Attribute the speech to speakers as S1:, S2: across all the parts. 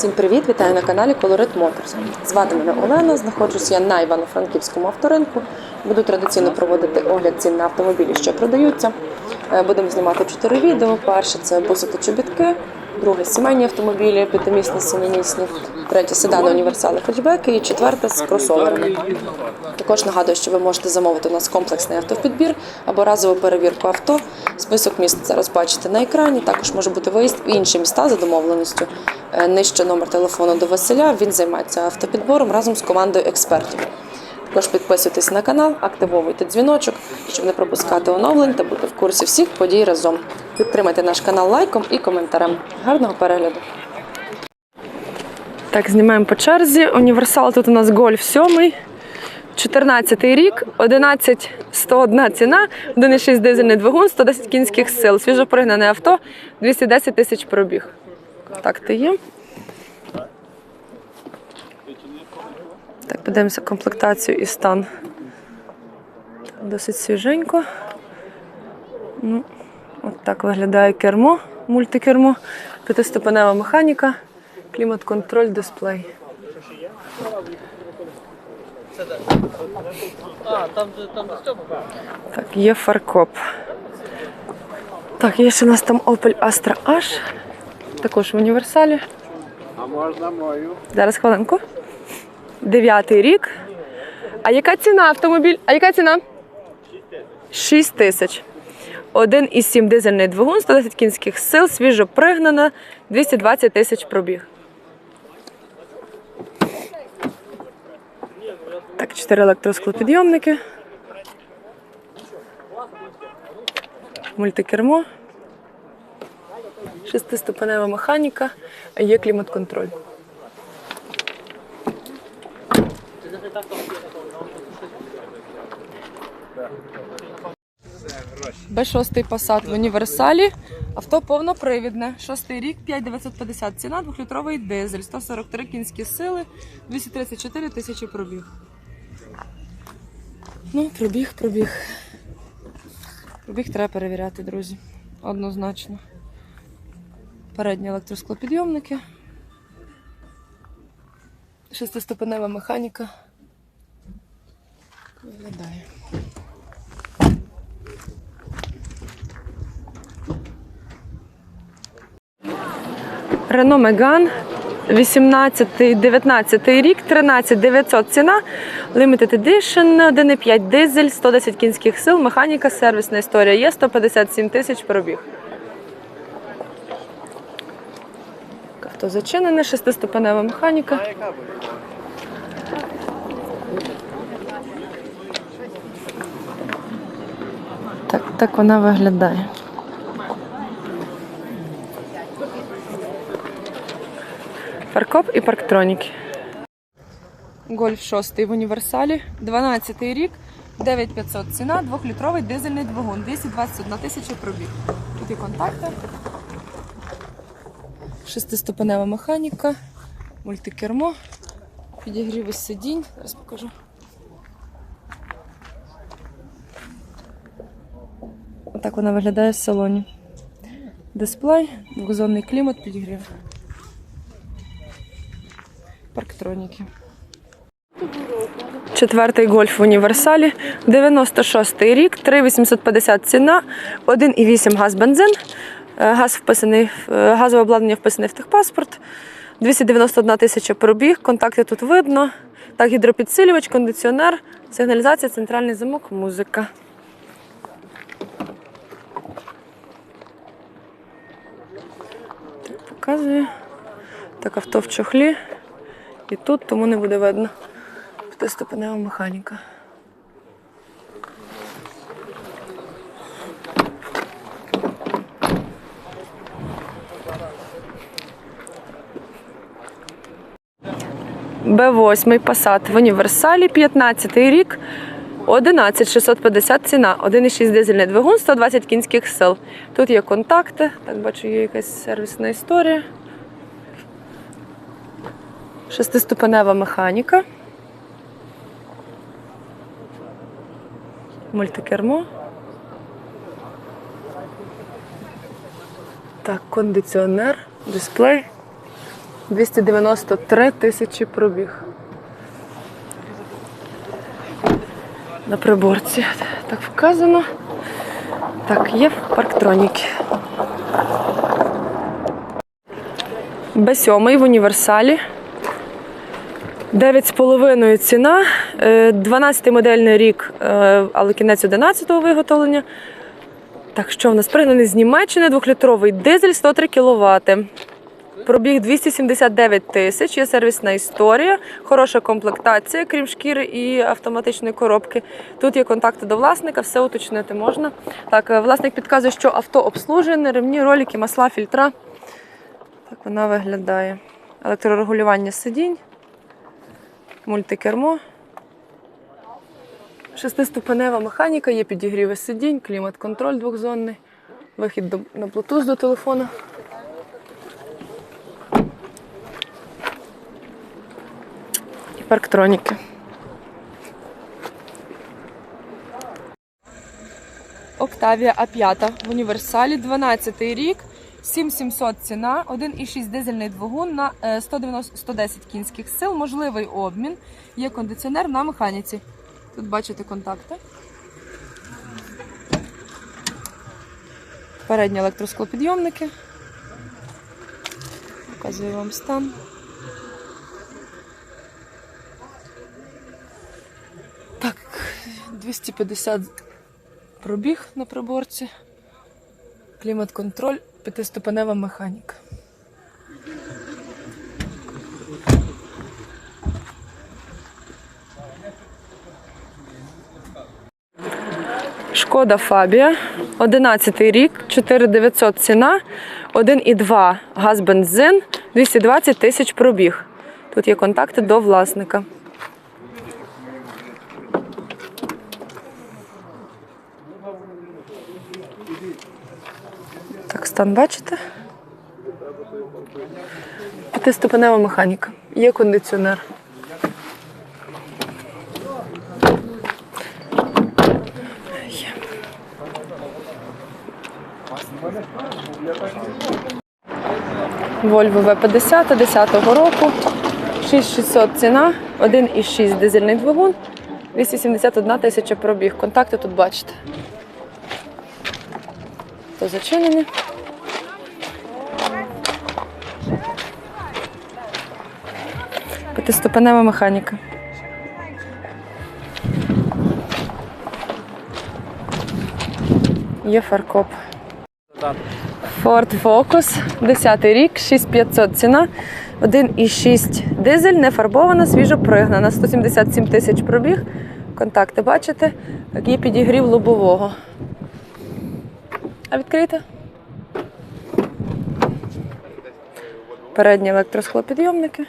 S1: Всім привіт! Вітаю на каналі Colorit Motors. Звати мене Олена. Знаходжусь я на Івано-Франківському авторинку. Буду традиційно проводити огляд цін на автомобілі, що продаються. Е, Будемо знімати чотири відео. Перше це буси та чобітки, друге сімейні автомобілі, п'ятимісні, сімимісні, третє седани, універсали, хетчбеки і четверте з кросоверами. Також нагадую, що ви можете замовити у нас комплексний автопідбір або разову перевірку авто. Список міст зараз бачите на екрані. Також може бути виїзд в інші міста за домовленістю. Е, Нижче номер телефону до Василя. Він займається автопідбором разом з командою експертів. Також підписуйтесь на канал, активовуйте дзвіночок, щоб не пропускати оновлень та бути в курсі всіх подій разом. Підтримайте наш канал лайком і коментарем. Гарного перегляду! Так, знімаємо по черзі. Універсал тут у нас гольф 7. 14 рік, 11 101 ціна, 1,6 дизельний двигун, 110 кінських сил. Свіжопригнане авто, 210 тисяч пробіг. Так, ти є. Так, подивимося комплектацію і стан. Досить свіженько. Ну, от так виглядає кермо, мультикермо, п'ятиступенева механіка, клімат-контроль, дисплей. Так, є фаркоп. Так, є ще у нас там Opel Astra H. Також в універсалі.
S2: А можна мою?
S1: Зараз хвилинку. Дев'ятий рік. А яка ціна автомобіль? А яка ціна? 6 тисяч. 1,7 дизельний двигун, 110 кінських сил, свіжо пригнана, 220 тисяч пробіг. Так, 4 електросклопідйомники. Мультикермо. Шестиступенева механіка, є клімат-контроль. Б6 Passat в універсалі. Авто повнопривідне. Шостий рік, 5950 ціна, двохлітровий дизель, 143 кінські сили, 234 тисячі пробіг. Ну, пробіг, пробіг. Пробіг треба перевіряти, друзі. Однозначно. Передні електросклопідйомники. Шестиступенева механіка. Виглядає. Рено Меган. 18-19 рік, 13 900 ціна, Limited Edition, 1,5 дизель, 110 кінських сил, механіка, сервісна історія є, 157 тисяч пробіг. Авто зачинене, шестиступенева механіка. Так, так вона виглядає. Паркоп і парктроніки. Гольф 6 в універсалі, 12 рік, 9500 ціна, 2-літровий дизельний двигун, 221 тисяча пробіг. Тут і контакти. Шестиступенева механіка, мультикермо, підігрів із сидінь. Зараз покажу. Отак вона виглядає в салоні. Дисплей, двохзонний клімат, підігрів. Парктроніки. Четвертий гольф в універсалі, 96 рік, 3850 ціна, 1,8 газ бензин. Е, Газ е, газове обладнання вписане в техпаспорт. 291 тисяча пробіг, контакти тут видно. Так, гідропідсилювач, кондиціонер, сигналізація, центральний замок, музика. Так, показую. Так, авто в чохлі. І тут, тому не буде видно. П'ятиступенева механіка. Б8 Passat в універсалі, 15 рік, 11 650 ціна, 1,6 дизельний двигун, 120 кінських сил. Тут є контакти, так бачу, є якась сервісна історія. Шестиступенева механіка. Мультикермо. Так, кондиціонер, дисплей. 293 тисячі пробіг. На приборці. Так вказано. Так, є парктроніки. Б7 в універсалі. 9,5 ціна. 12 модельний рік, е, але кінець 11-го виготовлення. Так, що в нас пригнаний з Німеччини, двохлітровий дизель 103 кВт. Пробіг 279 тисяч, є сервісна історія, хороша комплектація, крім шкіри і автоматичної коробки. Тут є контакти до власника, все уточнити можна. Так, е, власник підказує, що авто обслужене, ремні, ролики, масла, фільтра. Так вона виглядає. Електрорегулювання сидінь, мультикермо. Шестиступенева механіка, є підігріви сидінь, клімат-контроль двохзонний, вихід до, на Bluetooth до телефона. І парктроніки. Октавія А5 в універсалі, 12 рік, 7700 ціна, 1,6 дизельний двигун на е, 190 110 кінських сил, можливий обмін, є кондиціонер на механіці. Тут бачите контакти. Передні електросклопідйомники. Показую вам стан. Так, 250 пробіг на приборці. Клімат-контроль, п'ятиступенева механіка. Шкода Фабія, 11 рік, 4900 ціна, 1,2 газ бензин, 220 тисяч пробіг. Тут є контакти до власника. Стан бачите? П'ятиступенева механіка. Є кондиціонер. Є. Volvo V50 10-го року. 6600 ціна, 1,6 дизельний двигун, 271 тисяча пробіг. Контакти тут бачите. То зачинені. П'ятиступенева механіка. Є фаркоп. Ford Focus, 10 рік, 6500 ціна, 1,6 дизель, не фарбована, свіжо пригнана, 177 тисяч пробіг. Контакти бачите, є підігрів лобового. А відкрийте. Передні електросклопідйомники.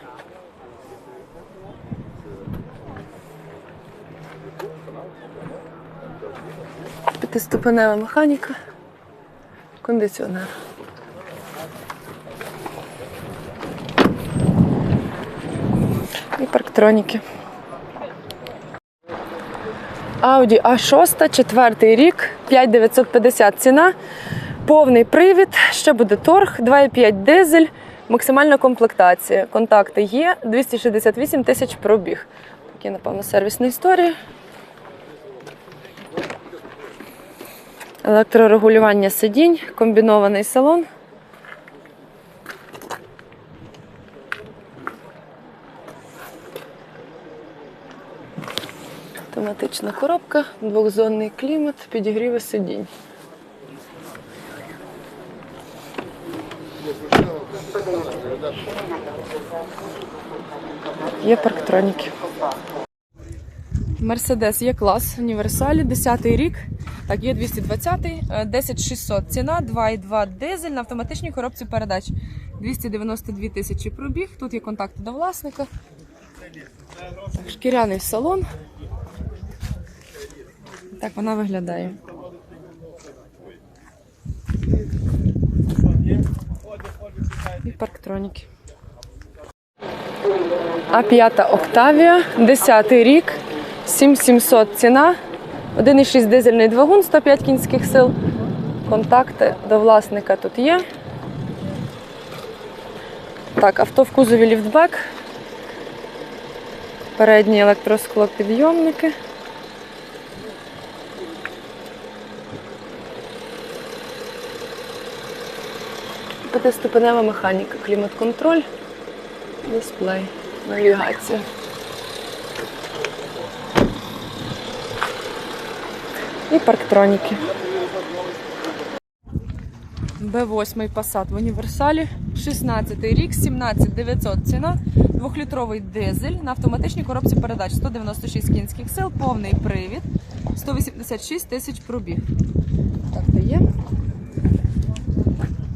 S1: П'ятиступенева механіка. Кондиціонер. І парктроніки. Audi A6, четвертий рік, 5950 ціна, повний привід, ще буде торг, 2,5 дизель, максимальна комплектація. Контакти є, 268 тисяч пробіг. Такі, напевно, сервісна історія. Електрорегулювання сидінь, комбінований салон. Автоматична коробка, двохзонний клімат, підігріви сидінь. Є парктроніки. Мерседес є клас універсалі, 10 рік. Так, є 220-й, 10600 ціна, 2,2 дизель на автоматичній коробці передач. 292 тисячі пробіг. Тут є контакти до власника. Так, шкіряний салон. Так вона виглядає. І парктроніки. А5 Октавія, 10 рік, 7700 ціна, 1,6 дизельний двигун, 105 кінських сил. Контакти до власника тут є. Так, авто в кузові ліфтбек. Передні електросклопідйомники. П'ятиступенева механіка, клімат-контроль, дисплей, навігація. І парктроніки. Б8 Passat в універсалі, 16 рік, 17 900 ціна, двохлітровий дизель на автоматичній коробці передач, 196 кінських сил, повний привід, 186 тисяч пробіг. Так, то є.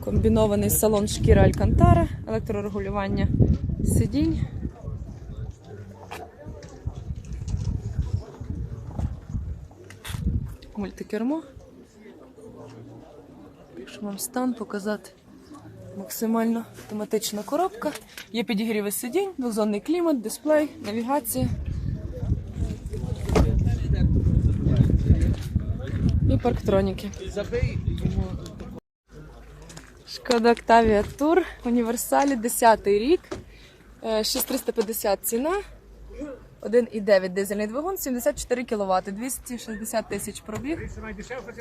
S1: Комбінований салон шкіра Алькантара, електрорегулювання сидінь. Мультикермо. Якщо вам стан показати максимально автоматична коробка. Є підігріви сидінь, двозонний клімат, дисплей, навігація. І парктроніки. Шкода Octavia Tour, універсалі, 10 рік, Е, 6350 ціна, 1,9 дизельний двигун, 74 кВт, 260 тисяч пробіг.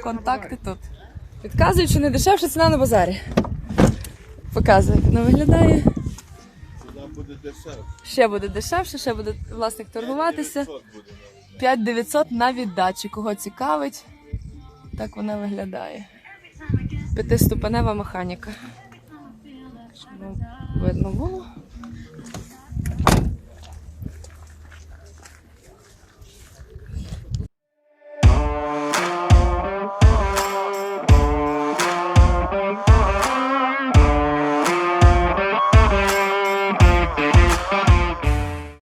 S1: Контакти тут. Підказують, що не дешевша ціна на базарі. Показує, як вона виглядає. Ще буде дешевше, ще буде власник торгуватися. 5900 на віддачі. Кого цікавить, так вона виглядає. П'ятиступенева механіка. Щоб видно було.